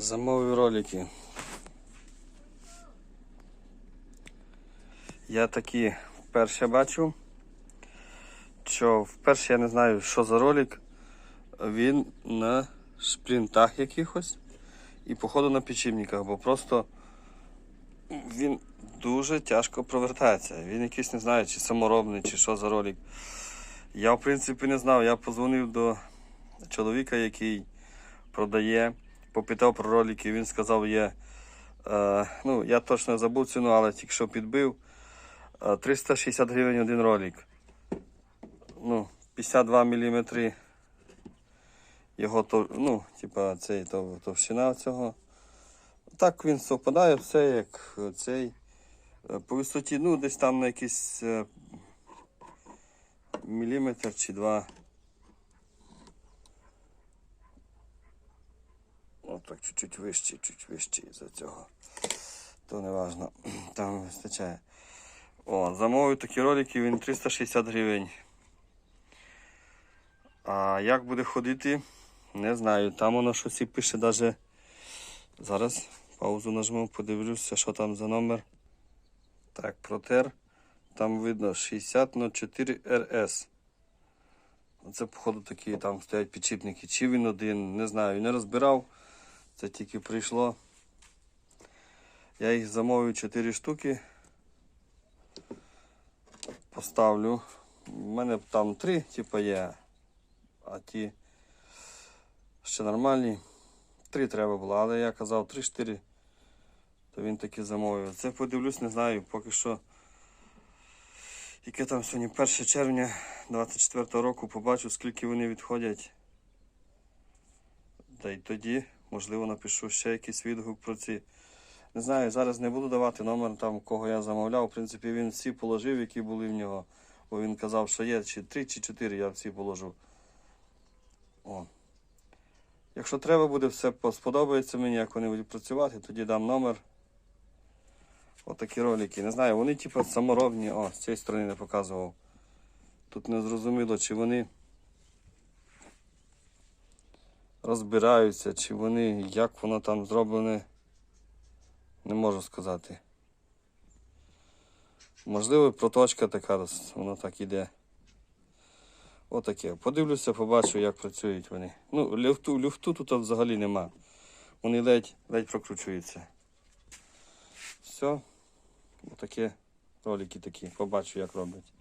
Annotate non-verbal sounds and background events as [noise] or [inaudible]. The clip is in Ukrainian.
Замовив ролики. Я такі вперше бачу. Що вперше я не знаю, що за ролик. Він на шплінтах якихось і, походу, на підшипниках, бо просто він дуже тяжко провертається. Він якийсь не знаю, чи саморобний, чи що за ролик. Я, в принципі, не знав. Я позвонив до чоловіка, який продає, попитав про ролики. Він сказав, є. Е, ну, я точно забув ціну, але тільки що підбив. Е, 360 гривень один ролик. Ну, 52 мм. Його ну, типа, цей то, товщина цього. Так він совпадає все, як цей. Е, По висоті, ну, десь там на якийсь е, міліметр чи два. Так чуть-чуть вищий, чуть вищий за цього. То не важно. [clears throat] Там вистачає. О, замовив такі ролики, він 360 гривень. А як буде ходити, не знаю. Там воно щось і пише даже. Зараз паузу нажму, подивлюся, що там за номер. Так, протер. Там видно 6004 RS. Оце, походу, такі там стоять підшипники. Чи він один, не знаю, не розбирав. Це тільки прийшло. Я їх замовив 4 штуки. Поставлю. У мене там 3, типу, є. А ті ще нормальні. Три треба було, але я казав 3-4, то він таки замовив. Це подивлюсь, не знаю, поки що. Яке там сьогодні 1 червня 24 року побачу, скільки вони відходять. Та й тоді, можливо, напишу ще якийсь відгук про ці. Не знаю, зараз не буду давати номер там, кого я замовляв. В принципі, він всі положив, які були в нього. Бо він казав, що є чи 3 чи 4, я всі положу. О. Якщо треба буде, все сподобається мені, як вони будуть працювати, тоді дам номер. Отакі ролики. Не знаю, вони типу саморобні. О, з цієї сторони не показував. Тут не зрозуміло, чи вони розбираються, чи вони, як воно там зроблене, не можу сказати. Можливо, проточка така, воно так іде. Отаке. Подивлюся, побачу, як працюють вони. Ну, люфту, люфту тут взагалі нема. Вони ледь, ледь прокручуються. Все. Отакі ролики такі. Побачу, як роблять.